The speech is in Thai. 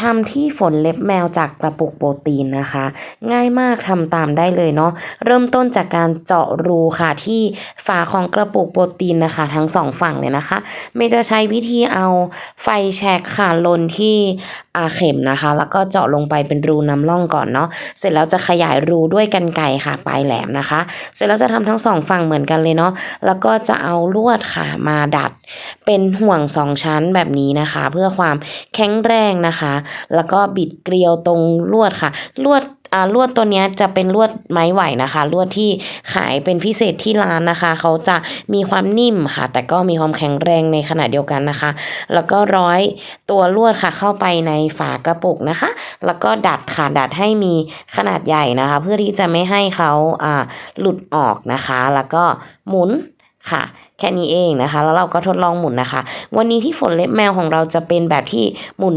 ทำที่ฝนเล็บแมวจากกระปุกโปรตีนนะคะ ง่ายมากทำตามได้เลยเนาะเริ่มต้นจากการเจาะรูค่ะที่ฝาของกระปุกโปรตีนนะคะ ทั้งสองฝั่งเลยนะคะเมย์จะใช้วิธีเอาไฟแช็กค่ะลนที่อาเข็มนะคะ แล้วก็เจาะลงไปเป็นรูน้ำร่องก่อนเนาะเสร็จแล้วจะขยายรูด้วยกันไกรค่ะปลายแหลมนะคะ เสร็จแล้วจะทำทั้งสองฝั่งเหมือนกันเลยเนาะแล้วก็จะเอาลวดค่ะมาดัด เป็นห่วงสองชั้นแบบนี้นะคะ เพื่อความแข็งแรงนะคะแล้วก็บิดเกลียวตรงลวดค่ะ ลวดอ่าลวดตัวนี้จะเป็นลวดไม้ไหวนะคะ ลวดที่ขายเป็นพิเศษที่ร้านนะคะ เขาจะมีความนิ่มค่ะ แต่ก็มีความแข็งแรงในขณะเดียวกันนะคะ แล้วก็ร้อยตัวลวดค่ะเข้าไปในฝากระปุกนะคะ แล้วก็ดัดค่ะดัดให้มีขนาดใหญ่นะคะ เพื่อที่จะไม่ให้เขาอ่าหลุดออกนะคะ แล้วก็หมุนค่ะแค่นี้เองนะคะ แล้วเราก็ทดลองหมุนนะคะ วันนี้ที่ฝนเล็บแมวของเราจะเป็นแบบที่หมุน